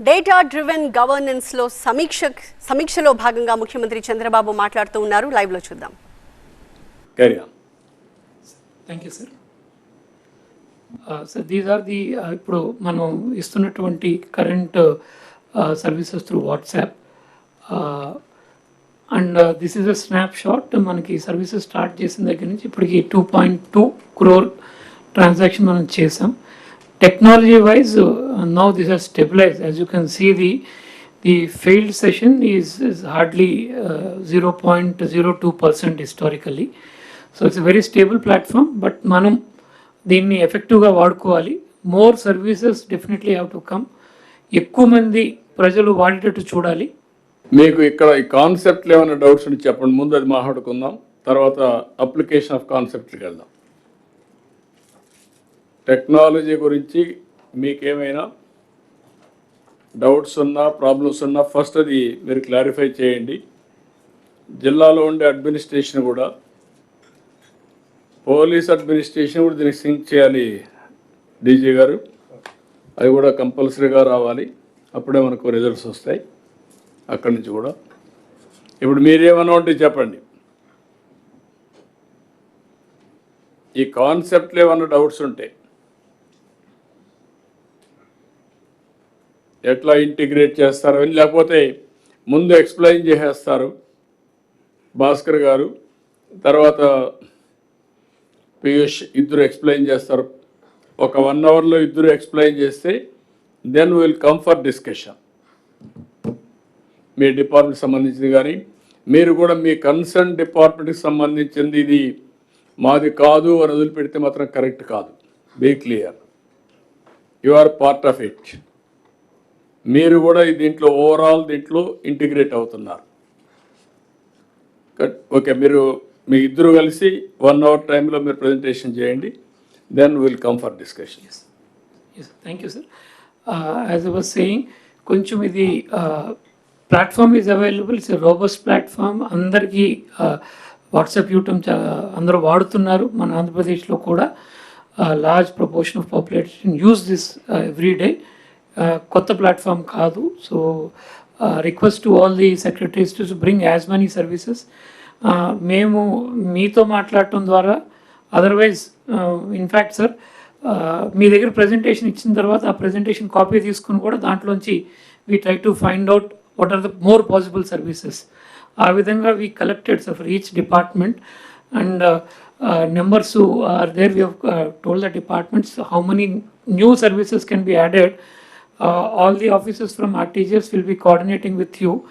Data driven గవర్నెన్స్లో సమీక్ష సమీక్షలో భాగంగా ముఖ్యమంత్రి చంద్రబాబు మాట్లాడుతూ ఉన్నారు. లైవ్లో చూద్దాం. Thank you sir sir these are the ఇప్పుడు మనం ఇస్తున్నటువంటి current services through WhatsApp and this is a snapshot మనకి సర్వీసెస్ స్టార్ట్ చేసిన దగ్గర నుంచి ఇప్పటికి two point two crore transaction మనం చేసాం technology wise now this are stabilize as you can see the the failed session is is hardly zero point zero two percent historically so it's very stable platform but మనం దీన్ని ఎఫెక్టివ్గా వాడుకోవాలి. More services definitely have to come ఎక్కువ మంది ప్రజలు వాడేటట్టు చూడాలి. మీకు ఇక్కడ ఈ కాన్సెప్ట్లు ఏమైనా డౌట్స్ ఉంటే చెప్పండి. ముందు అది మాట్లాడుకుందాం. తర్వాత అప్లికేషన్ ఆఫ్ కాన్సెప్ట్కి వెళ్దాం. టెక్నాలజీ గురించి మీకేమైనా డౌట్స్ ఉన్నా ప్రాబ్లమ్స్ ఉన్నా ఫస్ట్ అది మీరు క్లారిఫై చేయండి. జిల్లాలో ఉండే అడ్మినిస్ట్రేషన్ కూడా పోలీస్ అడ్మినిస్ట్రేషన్ కూడా దీనికి సింక్ చేయాలి డీజీ గారు. అది కూడా కంపల్సరీగా రావాలి. అప్పుడే మనకు రిజల్ట్స్ వస్తాయి. అక్కడి నుంచి కూడా. ఇప్పుడు మీరేమన్నా ఉంటే చెప్పండి. ఈ కాన్సెప్ట్లో ఏమన్నా డౌట్స్ ఉంటాయి ఎట్లా ఇంటిగ్రేట్ చేస్తారు అని లేకపోతే ముందు ఎక్స్ప్లెయిన్ చేసేస్తారు భాస్కర్ గారు. తర్వాత పీయూష్ ఇద్దరు ఎక్స్ప్లెయిన్ చేస్తారు. ఒక వన్ అవర్లో ఇద్దరు ఎక్స్ప్లెయిన్ చేస్తే then will come for discussion. Me department సంబంధించింది కానీ మీరు కూడా మీ కన్సర్న్ డిపార్ట్మెంట్కి సంబంధించింది ఇది మాది కాదు అని వదిలిపెడితే మాత్రం కరెక్ట్ కాదు. Be clear. You are part of it. మీరు కూడా దీంట్లో ఓవరాల్ దీంట్లో ఇంటిగ్రేట్ అవుతున్నారు. కట్- ఓకే మీరు మీ ఇద్దరు కలిసి వన్ అవర్ టైంలో మీరు ప్రజెంటేషన్ చేయండి. Then will come for discussion thank you sir as I was saying కొంచెం ఇది platform is available it's robust platform అందరికీ వాట్సాప్ యూట్యూబ్ అందరూ వాడుతున్నారు. మన ఆంధ్రప్రదేశ్లో కూడా large proportion of population use this every day కొత్త ప్లాట్ఫామ్ కాదు. So request to all the secretaries to bring as many services మేము మీతో మాట్లాడటం ద్వారా అదర్వైజ్ ఇన్ఫ్యాక్ట్ సార్ మీ దగ్గర ప్రజెంటేషన్ ఇచ్చిన తర్వాత ఆ ప్రజెంటేషన్ కాపీ తీసుకుని కూడా దాంట్లోంచి we try to find out what are the more possible services ఆ విధంగా we collected sir for each department and numbers are there we told the departments how many new services can be added Uh, all the officers from RTGS will be coordinating with you